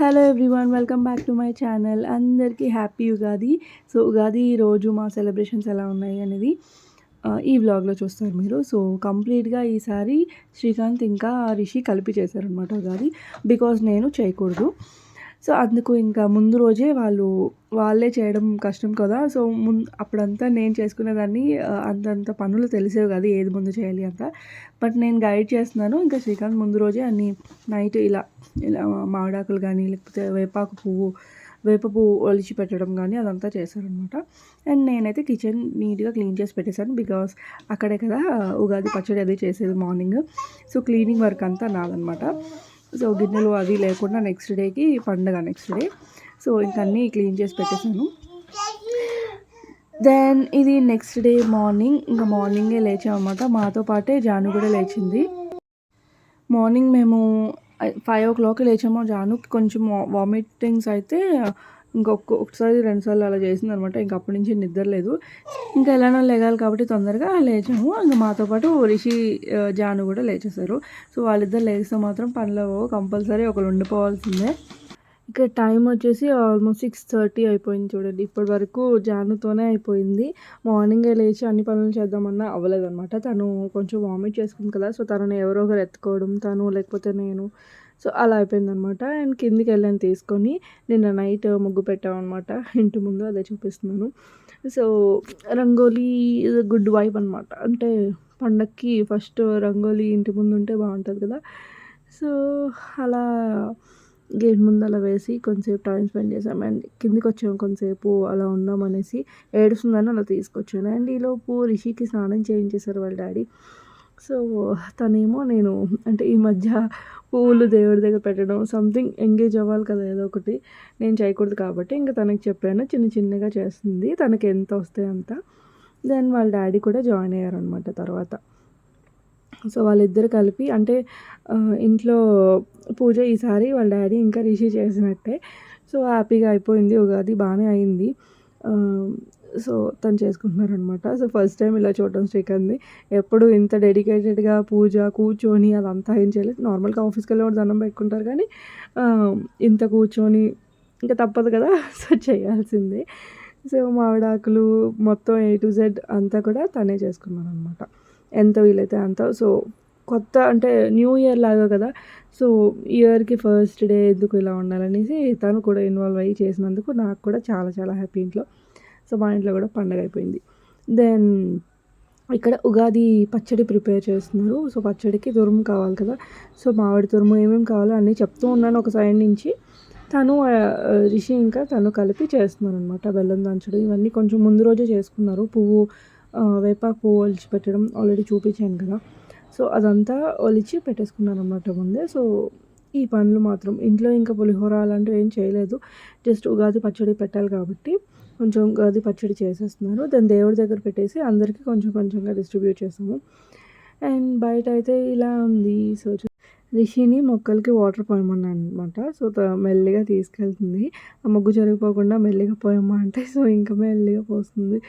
Hello everyone welcome back to my channel అందరికీ happy Ugadi. So Ugadi రోజు మా సెలబ్రేషన్స్ ఎలా ఉన్నాయి అనేది ఈ వ్లాగ్లో చూస్తారు మీరు. సో కంప్లీట్గా ఈసారి శ్రీకాంత్ ఇంకా రిషి కలిపి చేశారనమాట ఉగాది. బికాజ్ నేను చేయకూడదు. సో అందుకు ఇంకా ముందు రోజే వాళ్ళు వాళ్ళే చేయడం కష్టం కదా. సో ముందు అప్పుడంతా నేను చేసుకునేదాన్ని అంతంత పనులు తెలిసేవి కదా ఏది ముందు చేయాలి అంత. బట్ నేను గైడ్ చేస్తున్నాను ఇంకా శ్రీకాంత్ ముందు రోజే అన్ని నైట్ ఇలా ఇలా మామిడాకులు కానీ లేకపోతే వేపాకు పువ్వు వేప పువ్వు ఒలిచి పెట్టడం కానీ అదంతా చేశారనమాట అండ్ నేనైతే కిచెన్ నీట్గా క్లీన్ చేసి పెట్టేశాను బికాస్ అక్కడే కదా ఉగాది పచ్చడి అది చేసేది మార్నింగ్. సో క్లీనింగ్ వర్క్ అంతా నాదనమాట సో గిన్నెలు అవి లేకుండా నెక్స్ట్ డేకి పండగ నెక్స్ట్ డే సో ఇంకన్నీ క్లీన్ చేసి పెట్టేశాను. దెన్ ఇది నెక్స్ట్ డే మార్నింగ్ ఇంకా మార్నింగే లేచామన్నమాట. మాతో పాటే జాను కూడా లేచింది. మార్నింగ్ మేము ఫైవ్ ఓ క్లాక్ లేచాము జాను కొంచెం వామిటింగ్స్ అయితే ఇంకొక ఒకసారి రెండుసార్లు అలా చేసింది అనమాట ఇంక అప్పటి నుంచి నిద్ర లేదు. ఇంకా ఎలానో లేగాలి కాబట్టి తొందరగా లేచాము. ఇంకా మాతో పాటు రిషి జాను కూడా లేచేశారు. సో వాళ్ళిద్దరు లేస్తే మాత్రం పనిలో కంపల్సరీ ఒకరు ఉండిపోవాల్సిందే. ఇక్కడ టైం వచ్చేసి ఆల్మోస్ట్ సిక్స్ థర్టీ అయిపోయింది చూడండి. ఇప్పటి వరకు జానుతోనే అయిపోయింది. మార్నింగే లేచి అన్ని పనులు చేద్దామన్నా అవ్వలేదన్నమాట తను కొంచెం వామిట్ చేసుకుంది కదా. సో తనని ఎవరో ఒకరు ఎత్తుకోవడం తను లేకపోతే నేను సో అలా అయిపోయిందనమాట. అండ్ కిందికి వెళ్ళాను తీసుకొని. నిన్న నైట్ ముగ్గు పెట్టామన్నమాట ఇంటి ముందు అదే చూపిస్తున్నాను. సో రంగోలీ గుడ్ వైబ్ అనమాట. అంటే పండక్కి ఫస్ట్ రంగోలీ ఇంటి ముందు ఉంటే బాగుంటుంది కదా. సో అలా గేట్ ముందు అలా వేసి కొంతసేపు టైం స్పెండ్ చేసాము అండ్ కిందికి వచ్చాము కొంతసేపు అలా ఉన్నాం అనేసి ఏడుస్తుందని అలా తీసుకొచ్చాను. అండ్ ఈలోపు రిషికి స్నానం చేయించేశారు వాళ్ళ డాడీ. సో తనేమో నేను అంటే ఈ మధ్య పువ్వులు దేవుడి దగ్గర పెట్టడం సంథింగ్ ఎంగేజ్ అవ్వాలి కదా ఏదో ఒకటి నేను చేయకూడదు కాబట్టి ఇంకా తనకి చెప్పాను చిన్న చిన్నగా చేస్తుంది తనకి ఎంత వస్తే అంత. దెన్ వాళ్ళ డాడీ కూడా జాయిన్ అయ్యారనమాట తర్వాత. సో వాళ్ళిద్దరు కలిపి అంటే ఇంట్లో పూజ ఈసారి వాళ్ళ డాడీ ఇంకా రిషి చేసినట్టే. సో హ్యాపీగా అయిపోయింది ఉగాది బాగానే అయింది. సో తను చేసుకుంటున్నారనమాట సో ఫస్ట్ టైం ఇలా చూడడం శ్రీకాంత్ని. ఎప్పుడు ఇంత డెడికేటెడ్గా పూజ కూర్చొని అదంతా ఏం చేయలేదు. నార్మల్గా ఆఫీస్కి వెళ్ళి దండం పెట్టుకుంటారు కానీ ఇంత కూర్చొని ఇంకా తప్పదు కదా. సో చేయాల్సిందే. సో మామిడాకులు మొత్తం ఏ టు జెడ్ అంతా కూడా తనే చేసుకున్నాను అనమాట ఎంత వీలైతే అంత. సో కొత్త అంటే న్యూ ఇయర్ లాగా కదా. సో ఇయర్కి ఫస్ట్ డే ఎందుకు ఇలా ఉండాలనేసి తను కూడా ఇన్వాల్వ్ అయ్యి చేసినందుకు నాకు కూడా చాలా చాలా హ్యాపీ ఇంట్లో. సో మా ఇంట్లో కూడా పండగ అయిపోయింది. దెన్ ఇక్కడ ఉగాది పచ్చడి ప్రిపేర్ చేస్తున్నారు. సో పచ్చడికి తురుము కావాలి కదా. సో మామిడి తురుము ఏమేమి కావాలో అన్నీ చెప్తూ ఉన్నాను ఒక సైడ్ నుంచి. తను రిషి ఇంకా తను కలిపి చేస్తున్నారు అనమాట బెల్లం దంచడం ఇవన్నీ కొంచెం ముందు రోజే చేసుకున్నారు. పువ్వు వేపాకు పువ్వు ఒలిచి పెట్టడం ఆల్రెడీ చూపించాను కదా. సో అదంతా ఒలిచి పెట్టేసుకున్నారు అనమాట ముందే. సో ఈ పనులు మాత్రం ఇంట్లో ఇంకా పులిహోర అలాంటివి ఏం చేయలేదు. జస్ట్ ఉగాది పచ్చడి పెట్టాలి కాబట్టి కొంచెం అది పచ్చడి చేసేస్తున్నారు. దాని దేవుడి దగ్గర పెట్టేసి అందరికీ కొంచెం కొంచెంగా డిస్ట్రిబ్యూట్ చేస్తాము. అండ్ బయట అయితే ఇలా ఉంది. సో రిషిని మొక్కలకి వాటర్ పోయమన్నా అనమాట సో మెల్లిగా తీసుకెళ్తుంది. ఆ మొగ్గు జరిగిపోకుండా మెల్లిగా పోయమ్మా అంటే సో ఇంకా మెల్లిగా పోస్తుంది.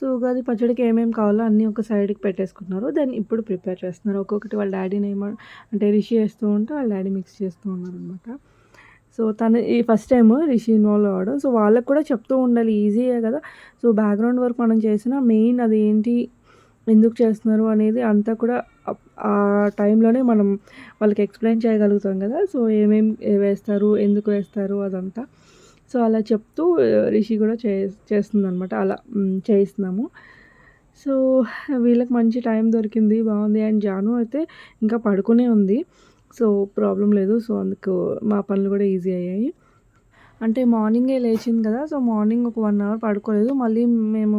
సో ఉగాది పచ్చడికి ఏమేమి కావాలో అన్నీ ఒక సైడ్కి పెట్టేసుకున్నారు దెన్ ఇప్పుడు ప్రిపేర్ చేస్తున్నారు. ఒక్కొక్కటి వాళ్ళ డాడీని ఏమో అంటే రిషి వేస్తూ ఉంటే వాళ్ళ డాడీ మిక్స్ చేస్తూ ఉన్నారు అనమాట సో తను ఈ ఫస్ట్ టైం రిషి ఇన్వాల్వ్ అవ్వడం. సో వాళ్ళకి కూడా చెప్తూ ఉండాలి. ఈజీయే కదా. సో బ్యాక్గ్రౌండ్ వర్క్ మనం చేసిన మెయిన్ అది ఏంటి ఎందుకు చేస్తున్నారు అనేది అంతా కూడా ఆ టైంలోనే మనం వాళ్ళకి ఎక్స్ప్లెయిన్ చేయగలుగుతాం కదా. సో ఏమేమి వేస్తారు ఎందుకు వేస్తారు అదంతా. సో అలా చెప్తూ రిషి కూడా చే చేస్తుందనమాట అలా చేయిస్తున్నాము. సో వీళ్ళకి మంచి టైం దొరికింది బాగుంది. అండ్ జాను అయితే ఇంకా పడుకునే ఉంది. సో ప్రాబ్లం లేదు. సో అందుకు మా పనులు కూడా ఈజీ అయ్యాయి. అంటే మార్నింగే లేచింది కదా సో మార్నింగ్ ఒక వన్ అవర్ పడుకోలేదు. మళ్ళీ మేము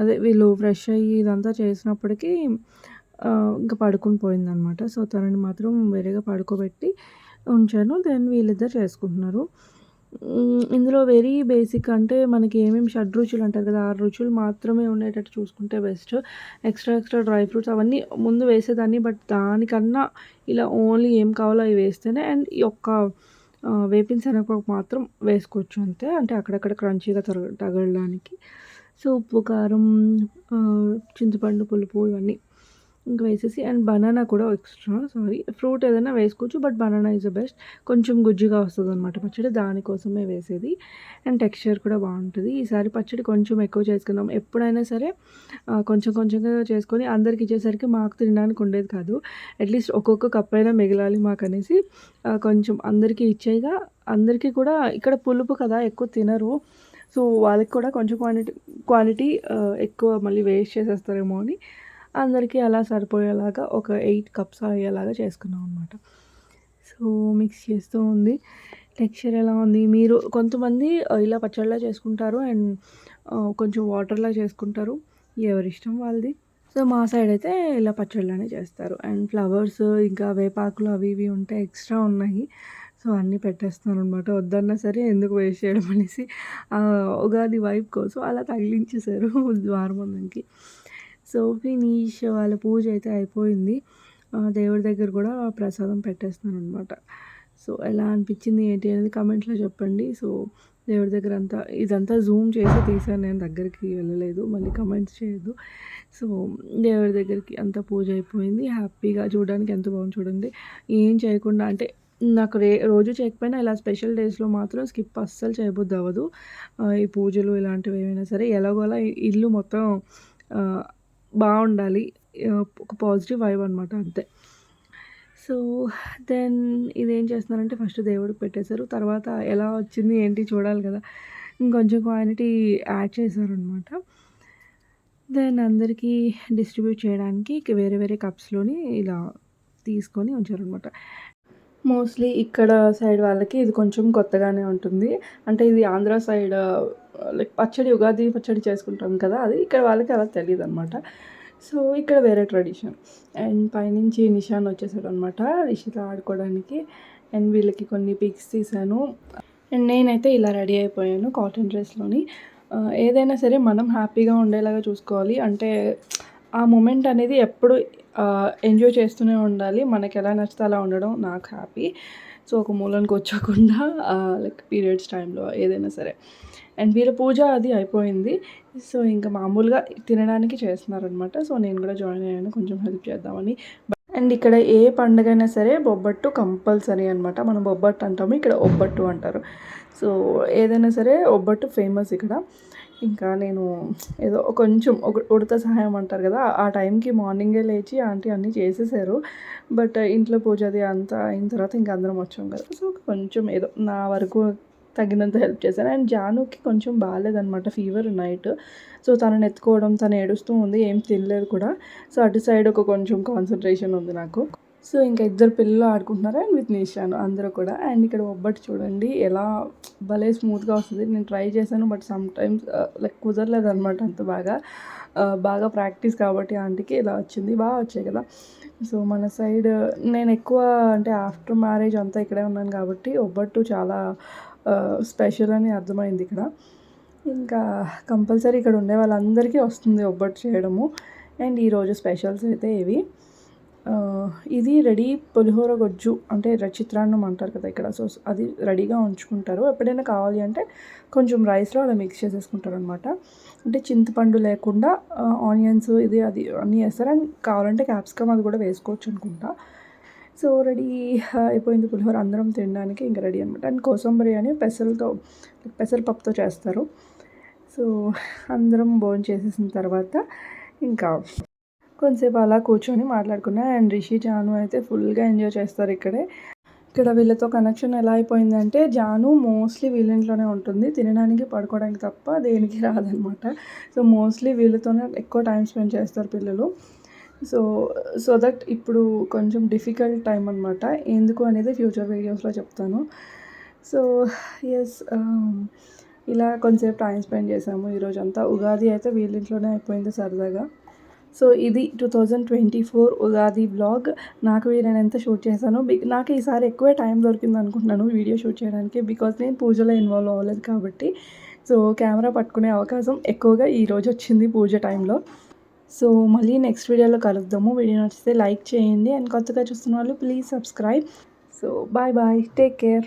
అదే వీళ్ళు ఫ్రెష్ అయ్యి ఇదంతా చేసినప్పటికీ ఇంకా పడుకుని పోయిందనమాట సో తనని మాత్రం వేరేగా పడుకోబెట్టి ఉంచాను. దెన్ వీళ్ళిద్దరు చేసుకుంటున్నారు. ఇందులో వెరీ బేసిక్ అంటే మనకి ఏమేమి షడ్రుచులు అంటారు కదా ఆరు రుచులు మాత్రమే ఉండేటట్టు చూసుకుంటే best extra extra dry fruits అవన్నీ ముందు వేసేదాన్ని బట్ దానికన్నా ఇలా ఓన్లీ ఏం కావాలో అవి వేస్తేనే అండ్ ఈ యొక్క వేపిన శనగపప్పు మాత్రం వేసుకోవచ్చు అంతే. అంటే అక్కడక్కడ క్రంచీగా తగ తగలడానికి. సో ఉప్పు కారం చింతపండు పులుపు ఇవన్నీ ఇంకా వేసేసి అండ్ బనానా కూడా ఎక్స్ట్రా సారీ ఫ్రూట్ ఏదైనా వేసుకోవచ్చు but banana is the best. కొంచెం గుజ్జుగా వస్తుంది అనమాట పచ్చడి దానికోసమే వేసేది. అండ్ టెక్స్చర్ కూడా బాగుంటుంది. ఈసారి పచ్చడి కొంచెం ఎక్కువ చేసుకున్నాం ఎప్పుడైనా సరే కొంచెం కొంచెంగా చేసుకొని అందరికి ఇచ్చేసరికి మాకు తినడానికి ఉండేది కాదు. అట్లీస్ట్ ఒక్కొక్క కప్ అయినా మిగలాలి మాకు అనేసి కొంచెం అందరికీ ఇచ్చేయగా అందరికీ కూడా ఇక్కడ పులుపు కదా ఎక్కువ తినరు. సో వాళ్ళకి కూడా కొంచెం క్వాంటిటీ క్వాలిటీ ఎక్కువ మళ్ళీ వేస్ట్ చేసేస్తారేమో అని అందరికీ అలా సరిపోయేలాగా ఒక ఎయిట్ కప్స్ అయ్యేలాగా చేసుకున్నాం అనమాట సో మిక్స్ చేస్తూ ఉంది. టెక్స్చర్ ఎలా ఉంది? మీరు కొంతమంది ఇలా పచ్చళ్ళ చేసుకుంటారు అండ్ కొంచెం వాటర్లా చేసుకుంటారు. ఎవరి ఇష్టం వాళ్ళది. సో మా సైడ్ అయితే ఇలా పచ్చళ్ళనే చేస్తారు. అండ్ ఫ్లవర్స్ ఇంకా వేపాకులు అవి ఇవి ఉంటే ఎక్స్ట్రా ఉన్నాయి. సో అన్నీ పెట్టేస్తున్నాను అనమాట వద్దన్నా సరే ఎందుకు వేస్ట్ చేయడం అనేసి ఉగాది వైబ్ కోసం అలా తగిలించేశారు ద్వారబంధంకి సో ఫినిష్ వాళ్ళ పూజ అయితే అయిపోయింది. దేవుడి దగ్గర కూడా ప్రసాదం పెట్టేస్తున్నాను అనమాట సో ఎలా అనిపించింది ఏంటి అనేది కమెంట్లో చెప్పండి. సో దేవుడి దగ్గర అంతా ఇదంతా జూమ్ చేసి తీసాను నేను దగ్గరికి వెళ్ళలేదు. మళ్ళీ కమెంట్స్ చేయొద్దు. సో దేవుడి దగ్గరికి అంతా పూజ అయిపోయింది. హ్యాపీగా చూడడానికి ఎంత బాగుంది చూడండి. ఏం చేయకుండా అంటే నాకు రే రోజు చేయకపోయినా ఇలా స్పెషల్ డేస్లో మాత్రం స్కిప్ అస్సలు చేయబుద్ది అవ్వదు. ఈ పూజలు ఇలాంటివి ఏమైనా సరే ఎలాగోలా ఇల్లు మొత్తం బాగుండాలి. ఒక పాజిటివ్ వైబ్ అనమాట అంతే. సో దెన్ ఇదేం చేస్తున్నారంటే ఫస్ట్ దేవుడికి పెట్టేశారు. తర్వాత ఎలా వచ్చింది ఏంటి చూడాలి కదా. ఇంకొంచెం క్వాంటిటీ యాడ్ చేశారనమాట దెన్ అందరికీ డిస్ట్రిబ్యూట్ చేయడానికి వేరే వేరే కప్స్లోని ఇలా తీసుకొని ఉంచారనమాట మోస్ట్లీ ఇక్కడ సైడ్ వాళ్ళకి ఇది కొంచెం కొత్తగానే ఉంటుంది. అంటే ఇది ఆంధ్ర సైడ్ లైక్ పచ్చడి ఉగాది పచ్చడి చేసుకుంటాం కదా అది ఇక్కడ వాళ్ళకి అలా తెలియదు అనమాట సో ఇక్కడ వేరే ట్రెడిషన్. అండ్ పైనుంచి నిషాన్ వచ్చేసాడు అనమాట నిషిత ఆడుకోవడానికి. అండ్ వీళ్ళకి కొన్ని పిక్స్ తీసాను అండ్ నేనైతే ఇలా రెడీ అయిపోయాను కాటన్ డ్రెస్లోని. ఏదైనా సరే మనం హ్యాపీగా ఉండేలాగా చూసుకోవాలి. అంటే ఆ మూమెంట్ అనేది ఎప్పుడు ఎంజాయ్ చేస్తూనే ఉండాలి. మనకి ఎలా నచ్చితే అలా ఉండడం నాకు హ్యాపీ. సో ఒక మూలానికి వచ్చకుండా లైక్ పీరియడ్స్ టైంలో ఏదైనా సరే. అండ్ వీళ్ళ పూజ అది అయిపోయింది. సో ఇంకా మామూలుగా తినడానికి చేస్తున్నారనమాట సో నేను కూడా జాయిన్ అయ్యాను. కొంచెం హెల్ప్ చేద్దామని. అండ్ ఇక్కడ ఏ పండుగ అయినా సరే బొబ్బట్టు కంపల్సరీ అనమాట మనం బొబ్బట్టు అంటాము. ఇక్కడ ఒబ్బట్టు అంటారు. సో ఏదైనా సరే ఒబ్బట్టు ఫేమస్ ఇక్కడ. ఇంకా నేను ఏదో కొంచెం ఒక ఉడత సహాయం అంటారు కదా ఆ టైంకి మార్నింగే లేచి ఆంటీ అన్నీ చేసేసారు. బట్ ఇంట్లో పూజ అది అంతా అయిన తర్వాత ఇంకా అందరం వచ్చాం కదా. సో కొంచెం ఏదో నా వరకు తగినంత హెల్ప్ చేశాను. అండ్ జానుకి కొంచెం బాగాలేదనమాట ఫీవర్ నైట్. సో తనని ఎత్తుకోవడం తను ఏడుస్తూ ఉంది ఏం తినలేదు కూడా. సో అటు సైడ్ ఒక కొంచెం కాన్సన్ట్రేషన్ ఉంది నాకు. సో ఇంకా ఇద్దరు పిల్లలు ఆడుకుంటున్నారు అండ్ విత్ నిషాను అందరూ కూడా. అండ్ ఇక్కడ ఒబ్బట్టు చూడండి ఎలా భలే స్మూత్గా వస్తుంది. నేను ట్రై చేశాను బట్ సమ్ టైమ్స్ లైక్ కుదరలేదు అనమాట అంత బాగా. బాగా ప్రాక్టీస్ కాబట్టి ఆంటీకి ఇలా వచ్చింది. బాగా వచ్చాయి కదా. సో మన సైడ్ నేను ఎక్కువ అంటే ఆఫ్టర్ మ్యారేజ్ అంతా ఇక్కడే ఉన్నాను కాబట్టి ఒబ్బట్టు చాలా స్పెషల్ అని అర్థమైంది ఇక్కడ. ఇంకా కంపల్సరీ ఇక్కడ ఉండే వాళ్ళందరికీ వస్తుంది ఒబ్బట్టు చేయడము. అండ్ ఈరోజు స్పెషల్స్ అయితే ఇవి. ఇది రెడీ పులిహోర గొజ్జు అంటే చిత్రాన్నం అంటారు కదా ఇక్కడ. సో అది రెడీగా ఉంచుకుంటారు. ఎప్పుడైనా కావాలి అంటే కొంచెం రైస్లో అలా మిక్స్ చేసేసుకుంటారు అనమాట అంటే చింతపండు లేకుండా ఆనియన్స్ ఇది అది అన్నీ వేస్తారు. అండ్ కావాలంటే క్యాప్సికమ్ అది కూడా వేసుకోవచ్చు అనుకుంటా. సో రెడీ అయిపోయింది పులిహోర. అందరం తినడానికి ఇంకా రెడీ అనమాట అండ్ కోసం బిర్యానీ పెసలతో పెసరపప్పుతో చేస్తారు. సో అందరం భోజనం చేసేసిన తర్వాత ఇంకా కొంతసేపు అలా కూర్చొని మాట్లాడుకున్నా. అండ్ రిషి జాను అయితే ఫుల్గా ఎంజాయ్ చేస్తారు ఇక్కడే. ఇక్కడ వీళ్ళతో కనెక్షన్ ఎలా అయిపోయిందంటే జాను మోస్ట్లీ వీళ్ళ ఇంట్లోనే ఉంటుంది. తినడానికి పడుకోవడానికి తప్ప దేనికి రాదనమాట. సో మోస్ట్లీ వీళ్ళతోనే ఎక్కువ టైం స్పెండ్ చేస్తారు పిల్లలు. సో సో దట్ ఇప్పుడు కొంచెం డిఫికల్ట్ టైం అనమాట ఎందుకు అనేది ఫ్యూచర్ వీడియోస్లో చెప్తాను. సో ఎస్ um, ఇలా కొంచెంసేపు టైం స్పెండ్ చేసాము. ఈరోజంతా ఉగాది అయితే వీళ్ళ ఇంట్లోనే అయిపోయింది సరదాగా. సో ఇది two thousand twenty four Ugadi blog నాకు నేను ఎంత షూట్ చేశాను నాకు ఈసారి ఎక్కువే టైం దొరికింది అనుకుంటున్నాను వీడియో షూట్ చేయడానికి బికాస్ నేను పూజలో ఇన్వాల్వ్ అవ్వలేదు కాబట్టి. సో కెమెరా పట్టుకునే అవకాశం ఎక్కువగా ఈరోజు వచ్చింది పూజ టైంలో సో మళ్ళీ నెక్స్ట్ వీడియోలో కలుద్దాము. వీడియో నచ్చితే లైక్ చేయండి. అండ్ కొత్తగా చూస్తున్న వాళ్ళు please subscribe so bye bye take care